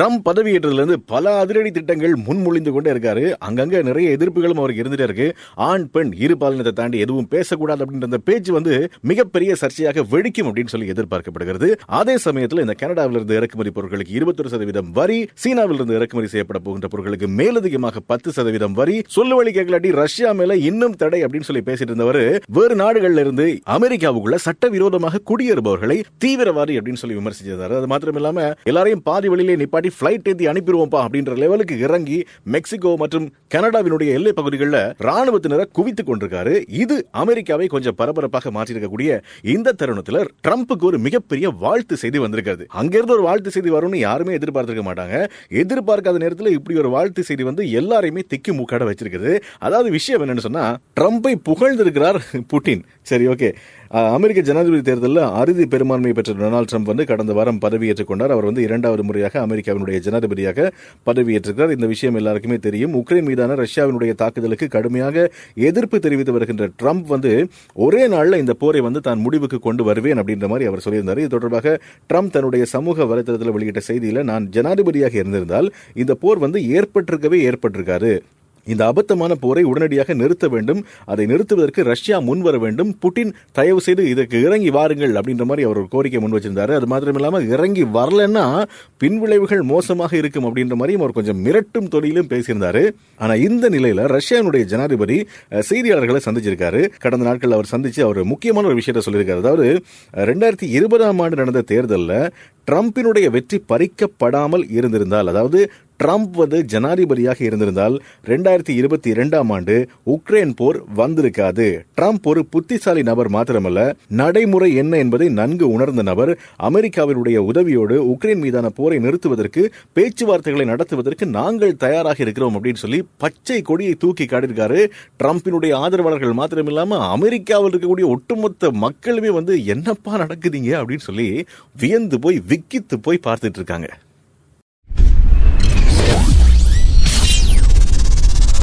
Trump பதவியேற்றதுலேருந்து பல அதிரடி திட்டங்கள் முன்மொழிந்து கொண்டே இருக்காரு. அங்கங்க நிறைய எதிர்ப்புகளும் அவருக்கு இருந்துட்டே இருக்கு. ஆண் பெண் இரு பாலினத்தை தாண்டி எதுவும் பேசக்கூடாது அப்படின்ற அந்த பேச்சு வந்து மிகப்பெரிய சர்ச்சையாக வெடிக்கும் அப்படின்னு சொல்லி எதிர்பார்க்கப்படுகிறது. அதே சமயத்தில் இந்த கனடாவிலிருந்து இருந்து இறக்குமதி பொருட்களுக்கு இருபத்தொரு சதவீதம் வரி சீனாவிலிருந்து இருந்து இறக்குமதி செய்யப்பட போகின்ற பொருட்களுக்கு மேலதிகமாக பத்து சதவீதம் வரி. சொல்லுவழி கேட்கலாட்டி ரஷ்யா மேல இன்னும் தடை அப்படின்னு சொல்லி பேசிட்டு இருந்தவர் வேறு நாடுகள்ல இருந்து அமெரிக்காவுக்குள்ள சட்டவிரோதமாக குடியேறுபவர்களை தீவிரவாதி அப்படின்னு சொல்லி விமர்சிச்சிருந்தாரு. அது மாத்திரம் இல்லாம எல்லாரையும் பாதி வழியிலே நிப்பாட்டி பிளைட் ஏத்தி அனுப்பிடுவோம்ப்பா அப்படின்ற லெவலுக்கு இறங்கி மெக்சிகோ மற்றும் கனடாவினுடைய எல்லை பகுதிகளில் ராணுவத்தினரை குவித்துக் கொண்டிருக்காரு. இது அமெரிக்காவை கொஞ்சம் பரபரப்பாக மாற்றிருக்கக்கூடிய இந்த தருணத்தில் ட்ரம்ப்புக்கு ஒரு மிகப்பெரிய வாழ்த்து செய்தி வந்திருக்காது. அங்கிருந்து ஒரு வாழ்த்து செய்தி வரும்னு யாருமே எதிர்பார்த்திருக்க மாட்டாங்க. எதிர்பார்க்காத நேரத்தில் இப்படி ஒரு வாழ்த்து செய்தி வந்து எல்லாரையுமே திக்கி மூக்காட வச்சிருக்குது. அதாவது விஷயம் என்னன்னு சொன்னா ட்ரம்ப்பை புகழ்ந்திருக்கிறார் புட்டின். சரி ஓகே அமெரிக்க ஜனாதிபதி தேர்தலில் அறுதி பெரும்பான்மை பெற்ற டொனால்டு ட்ரம்ப் வந்து கடந்த வாரம் பதவியேற்றுக் கொண்டார் அவர் வந்து இரண்டாவது முறையாக அமெரிக்காவினுடைய ஜனாதிபதியாக பதவியேற்றிருக்கிறார். இந்த விஷயம் எல்லாருக்குமே தெரியும். உக்ரைன் மீதான ரஷ்யாவினுடைய தாக்குதலுக்கு கடுமையாக எதிர்ப்பு தெரிவித்து வருகின்ற ட்ரம்ப் வந்து ஒரே நாளில் இந்த போரை வந்து தான் முடிவுக்கு கொண்டு வருவேன் அப்படின்ற மாதிரி அவர் சொல்லியிருந்தார். இது தொடர்பாக ட்ரம்ப் தன்னுடைய சமூக வலைதளத்தில் வெளியிட்ட செய்தியில் நான் ஜனாதிபதியாக இருந்திருந்தால் இந்த போர் வந்து ஏற்பட்டிருக்கவே ஏற்பட்டிருக்காரு இந்த அபத்தமான போரை உடனடியாக நிறுத்த வேண்டும். அதை நிறுத்துவதற்கு ரஷ்யா முன் வர வேண்டும். புட்டின் தயவு செய்து இதற்கு இறங்கி வாருங்கள் அப்படின்ற மாதிரி அவர் ஒரு கோரிக்கை முன் வச்சிருந்தாரு. அது மாத்திரம் இறங்கி வரலன்னா பின்விளைவுகள் மோசமாக இருக்கும் அப்படின்ற மாதிரியும் அவர் கொஞ்சம் மிரட்டும் தொழிலும் பேசியிருந்தாரு. ஆனா இந்த நிலையில ரஷ்யாவினுடைய ஜனாதிபதி செய்தியாளர்களை சந்திச்சிருக்காரு. கடந்த நாட்கள் அவர் சந்திச்சு அவர் முக்கியமான ஒரு விஷயத்தை சொல்லியிருக்காரு. அதாவது ரெண்டாயிரத்தி இருபதாம் ஆண்டு நடந்த தேர்தலில் ட்ரம்பினுடைய வெற்றி பறிக்கப்படாமல் இருந்திருந்தால் அதாவது ட்ரம்ப் வந்து ஜனாதிபதியாக இருந்திருந்தால் ரெண்டாயிரத்தி இருபத்தி இரண்டாம் ஆண்டு உக்ரைன் போர் வந்திருக்காது. ட்ரம்ப் ஒரு புத்திசாலி நபர் மாத்திரமல்ல நடைமுறை என்ன என்பதை நன்கு உணர்ந்த நபர் அமெரிக்காவினுடைய உதவியோடு உக்ரைன் மீதான போரை நிறுத்துவதற்கு பேச்சுவார்த்தைகளை நடத்துவதற்கு நாங்கள் தயாராக இருக்கிறோம் அப்படின்னு சொல்லி பச்சை கொடியை தூக்கி காட்டியிருக்காரு. ட்ரம்பினுடைய ஆதரவாளர்கள் மாத்திரமில்லாம அமெரிக்காவில் இருக்கக்கூடிய ஒட்டுமொத்த மக்களுமே வந்து என்னப்பா நடக்குதுங்க? அப்படின்னு சொல்லி வியந்து போய் விக்கித்து போய் பார்த்துட்டு இருக்காங்க.